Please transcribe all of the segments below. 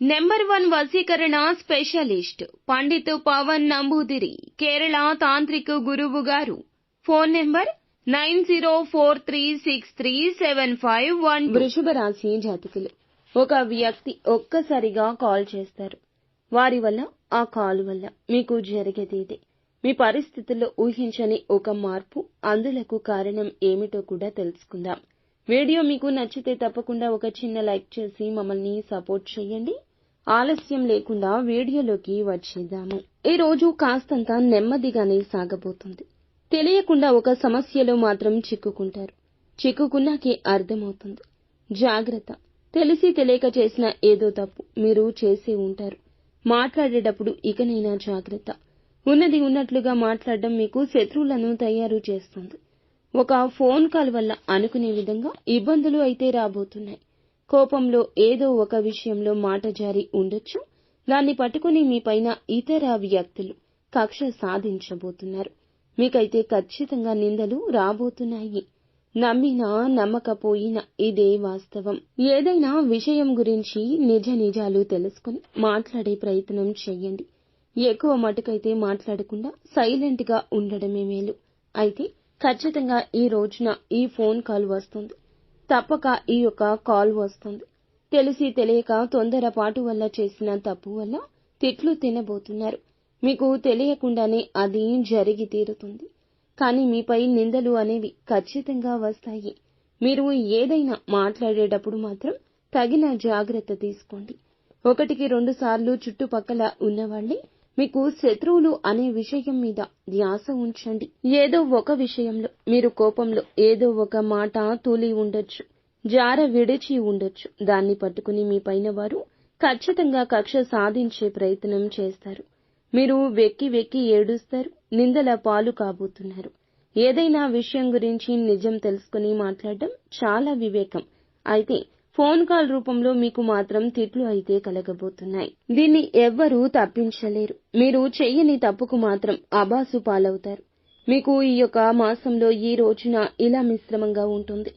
Number one వసీకరణ specialist Pandit Pavan Namboodiri Kerala తాంత్రిక గురువు గారు. Phone number nine zero four three six three seven five one వృషభ రాశి జాతకులు. ఒక వ్యక్తి ఒక్కసారిగా కాల్ చేస్తారు. వారి వల్ల ఆ కాల్ వల్ల మీకు జరిగేది ఇదే మీ పరిస్థితుల్లో ఊహించని ఒక మార్పు అందులకు కారణం ఏమిటో కూడా తెలుసుకుందాం. వీడియో మీకు నచ్చితే తప్పకుండా ఒక చిన్న లైక్ చేసి మమ్మల్ని సపోర్ట్ చేయండి. ఆలస్యం లేకుండా వీడియోలోకి వచ్చేద్దాము. ఈ రోజు కాస్తంత నెమ్మదిగానే సాగబోతుంది. తెలియకుండా ఒక సమస్యలో మాత్రం చిక్కుకుంటారు. చిక్కుకున్నాకే అర్థమవుతుంది. జాగ్రత్త. తెలిసి తెలియక చేసిన ఏదో తప్పు మీరు చేసే ఉంటారు. మాట్లాడేటప్పుడు ఇకనైనా జాగ్రత్త. ఉన్నది ఉన్నట్లుగా మాట్లాడడం మీకు శత్రువులను తయారు చేస్తుంది. ఒక ఫోన్ కాల్ వల్ల అనుకునే విధంగా ఇబ్బందులు అయితే రాబోతున్నాయి. కోపంలో ఏదో ఒక విషయంలో మాట జారి ఉండొచ్చు. దాన్ని పట్టుకుని మీపైన ఇతర వ్యక్తులు కక్ష సాధించబోతున్నారు. మీకైతే ఖచ్చితంగా నిందలు రాబోతున్నాయి. నమ్మినా నమ్మకపోయినా ఇదే వాస్తవం. ఏదైనా విషయం గురించి నిజ నిజాలు తెలుసుకుని మాట్లాడే ప్రయత్నం చెయ్యండి ఎక్కువ మటుకైతే మాట్లాడకుండా సైలెంట్గా ఉండడమే మేలు. అయితే ఖచ్చితంగా ఈ రోజున ఈ ఫోన్ కాల్ వస్తుంది. తప్పక ఈ యొక్క కాల్ వస్తుంది. తెలిసి తెలియక తొందరపాటు వల్ల చేసిన తప్పు వల్ల తిట్లు తినబోతున్నారు. మీకు తెలియకుండానే అది జరిగి తీరుతుంది. కానీ మీపై నిందలు అనేవి ఖచ్చితంగా వస్తాయి. మీరు ఏదైనా మాట్లాడేటప్పుడు మాత్రం తగిన జాగ్రత్త తీసుకోండి. ఒకటికి రెండు సార్లు చుట్టుపక్కల ఉన్నవాళ్ళే మీకు శత్రువులు అనే విషయం మీద ధ్యాస ఉంచండి. ఏదో ఒక విషయంలో మీరు కోపంలో ఏదో ఒక మాట తూలి ఉండొచ్చు జార విడిచి ఉండొచ్చు. దాన్ని పట్టుకుని మీ పైన వారు ఖచ్చితంగా కక్ష సాధించే ప్రయత్నం చేస్తారు. మీరు వెక్కి వెక్కి ఏడుస్తారు నిందల పాలు కాబోతున్నారు. ఏదైనా విషయం గురించి నిజం తెలుసుకుని మాట్లాడడం చాలా వివేకం. అయితే ఫోన్ కాల్ రూపంలో మీకు మాత్రం తిట్లు అయితే కలగబోతున్నాయి. దీన్ని ఎవ్వరూ తప్పించలేరు. మీరు చెయ్యని తప్పుకు మాత్రం అబాసు పాలవుతారు. మీకు ఈ యొక్క మాసంలో ఈ రోజున ఇలా మిశ్రమంగా ఉంటుంది.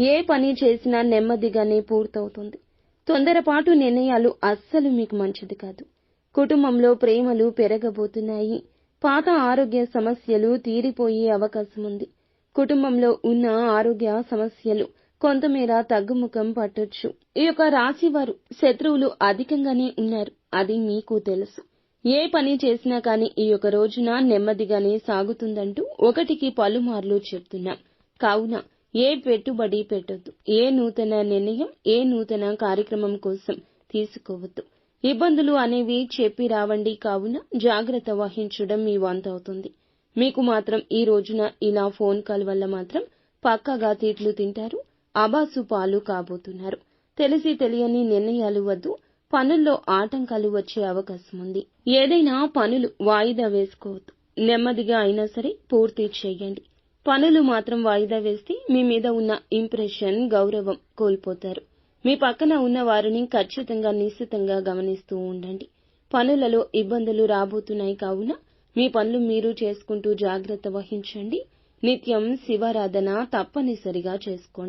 ఏ పని చేసినా నెమ్మదిగానే పూర్తవుతుంది. తొందరపాటు నిర్ణయాలు అస్సలు మీకు మంచిది కాదు. కుటుంబంలో ప్రేమలు పెరగబోతున్నాయి. పాత ఆరోగ్య సమస్యలు తీరిపోయే అవకాశం ఉంది కుటుంబంలో ఉన్న ఆరోగ్య సమస్యలు కొంతమేర తగ్గుముఖం పట్టొచ్చు. ఈ యొక్క రాశి వారు శత్రువులు అధికంగానే ఉన్నారు. అది మీకు తెలుసు. ఏ పని చేసినా కానీ ఈ యొక్క రోజున నెమ్మదిగానే సాగుతుందంటూ ఒకటికి పలుమార్లు చెప్తున్నాం. కావున ఏ పెట్టుబడి పెట్టొద్దు. ఏ నూతన నిర్ణయం ఏ నూతన కార్యక్రమం కోసం తీసుకోవద్దు. ఇబ్బందులు అనేవి చెప్పి రావండి. కావున జాగ్రత్త వహించడం మీ వంతవుతుంది మీకు మాత్రం ఈ రోజున ఇలా ఫోన్ కాల్ వల్ల మాత్రం పక్కగా తీట్లు తింటారు. అబాసు పాలు కాబోతున్నారు. తెలిసి తెలియని నిర్ణయాలు వద్దు. పనుల్లో ఆటంకాలు వచ్చే అవకాశం ఉంది. ఏదైనా పనులు వాయిదా వేసుకోవద్దు. నెమ్మదిగా అయినా సరే పూర్తి చేయండి. పనులు మాత్రం వాయిదా వేస్తే మీ మీద ఉన్న ఇంప్రెషన్ గౌరవం కోల్పోతారు. మీ పక్కన ఉన్న వారిని ఖచ్చితంగా నిశ్చితంగా గమనిస్తూ ఉండండి. పనులలో ఇబ్బందులు రాబోతున్నాయి కావున మీ పనులు మీరు చేసుకుంటూ జాగ్రత్త వహించండి. నిత్యం శివారాధన తప్పనిసరిగా చేసుకోండి.